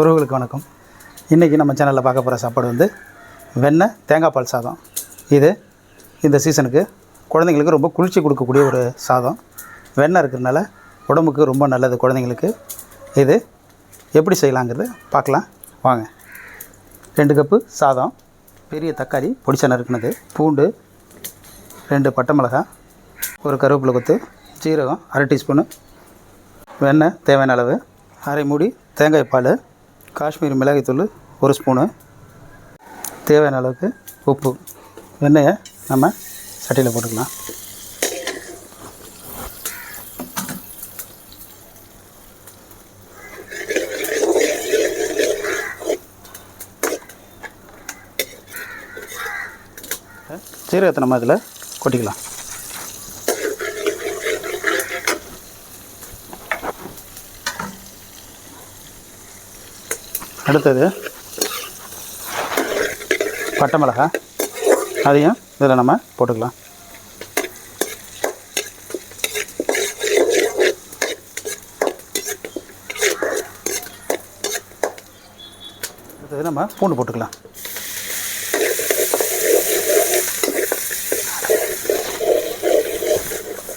உறவுகளுக்கு வணக்கம். இன்றைக்கி நம்ம சேனலில் பார்க்க போகிற சாப்பாடு வந்து வெண்ணெய் தேங்காய் பால் சாதம். இது இந்த சீசனுக்கு குழந்தைங்களுக்கு ரொம்ப குளிர்ச்சி கொடுக்கக்கூடிய ஒரு சாதம். வெண்ணெய் இருக்கிறதுனால உடம்புக்கு ரொம்ப நல்லது குழந்தைங்களுக்கு. இது எப்படி செய்யலாங்கிறது பார்க்கலாம். வாங்க. ரெண்டு கப்பு சாதம் பெரிய தக்காளி பொடிச்சன நறுக்குனது பூண்டு ரெண்டு பட்டை மிளகாய் ஒரு கருவேப்பிலை கொத்து ஜீரகம் அரை டீஸ்பூனு வெண்ணெய் தேவையான அளவு அரை மூடி தேங்காய் பால் காஷ்மீரி மிளகாய்த்தூள் ஒரு ஸ்பூனு. தேவையான அளவுக்கு உப்பு. வெண்ணெயை நம்ம சட்டியில் போட்டுக்கலாம். சீரகத்தை நம்ம இதில் கொட்டிக்கலாம். அடுத்தது பட்டை மிளகாய் அதையும் இதில் நம்ம போட்டுக்கலாம். அடுத்தது நம்ம பூண்டு போட்டுக்கலாம்.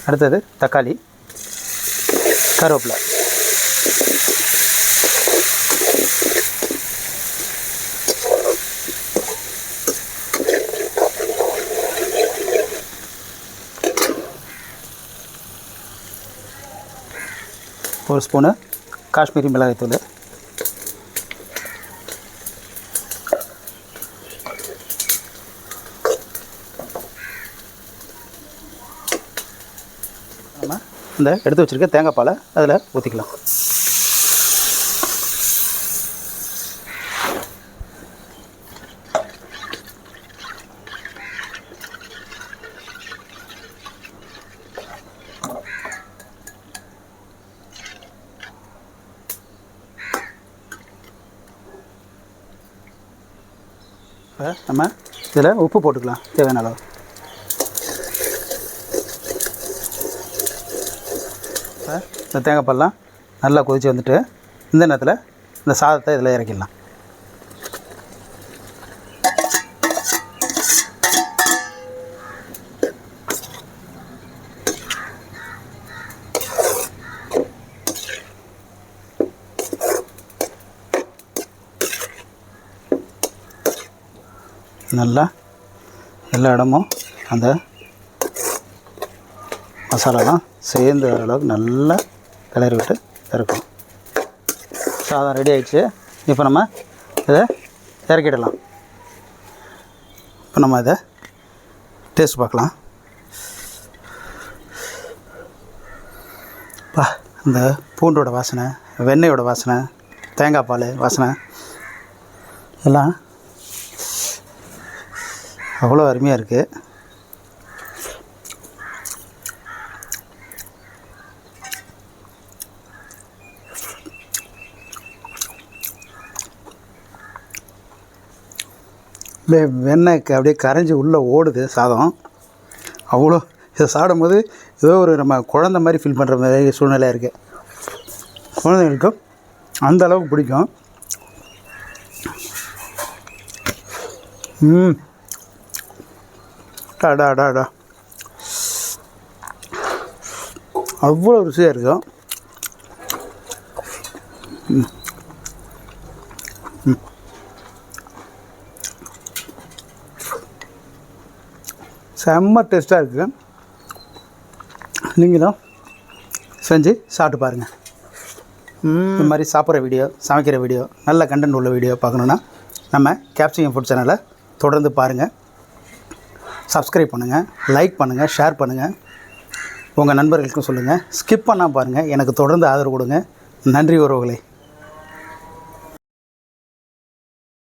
அடுத்தது தக்காளி கருவேப்பிலை. ஒரு ஸ்பூனு காஷ்மீரி மிளகாய்த்தூள் நம்ம இந்த எடுத்து வச்சுருக்க தேங்காய் பாலை அதில் ஊற்றிக்கலாம் இப்போ நம்ம இதில் உப்பு போட்டுக்கலாம் தேவையான அளவு. இப்போ இந்த தேங்காய் பால்லாம் நல்லா கொதித்து வந்துட்டு இந்த நேரத்தில் இந்த சாதத்தை இதில் இறக்கிடலாம். நல்லா எல்லா இடமும் அந்த மசாலாலாம் சேர்ந்து அளவுக்கு நல்லா கிளறி விட்டு இறக்கணும் சாதம் ரெடி ஆயிடுச்சு. இப்போ நம்ம இதை இறக்கிடலாம். இப்போ நம்ம இதை டேஸ்ட் பார்க்கலாம். பா இந்த பூண்டோட வாசனை வெண்ணெயோட வாசனை தேங்காய் பால் வாசனை எல்லாம் அவ்வளோ அருமையாக இருக்குது வெண்ணெய்க்கு அப்படியே கரைஞ்சி உள்ளே ஓடுது சாதம். அவ்வளோ இதை சாப்பிடும்போது ஏதோ ஒரு நம்ம குழந்த மாதிரி ஃபீல் பண்ணுற மாதிரி சூழ்நிலையாக இருக்குது குழந்தைங்களுக்கும் அந்த அளவுக்கு பிடிக்கும். ம். டாடா டாடா அவ்வளோ ருசியாக இருக்கும் செம்ம டேஸ்ட்டாக இருக்குது நீங்களும் செஞ்சு சாப்பிட்டு பாருங்கள் இந்த மாதிரி சாப்பிட்ற வீடியோ சமைக்கிற வீடியோ நல்ல கண்டென்ட் உள்ள வீடியோ பார்க்கணுன்னா நம்ம கேப்சிகம் ஃபுட் சேனலை தொடர்ந்து பாருங்கள் சப்ஸ்கிரைப் பண்ணுங்கள் லைக் பண்ணுங்கள் ஷேர் பண்ணுங்கள் உங்கள் நண்பர்களுக்கும் சொல்லுங்கள் ஸ்கிப் பண்ணால் பாருங்கள் எனக்கு தொடர்ந்து ஆதரவு கொடுங்க. நன்றி உறவுகளே.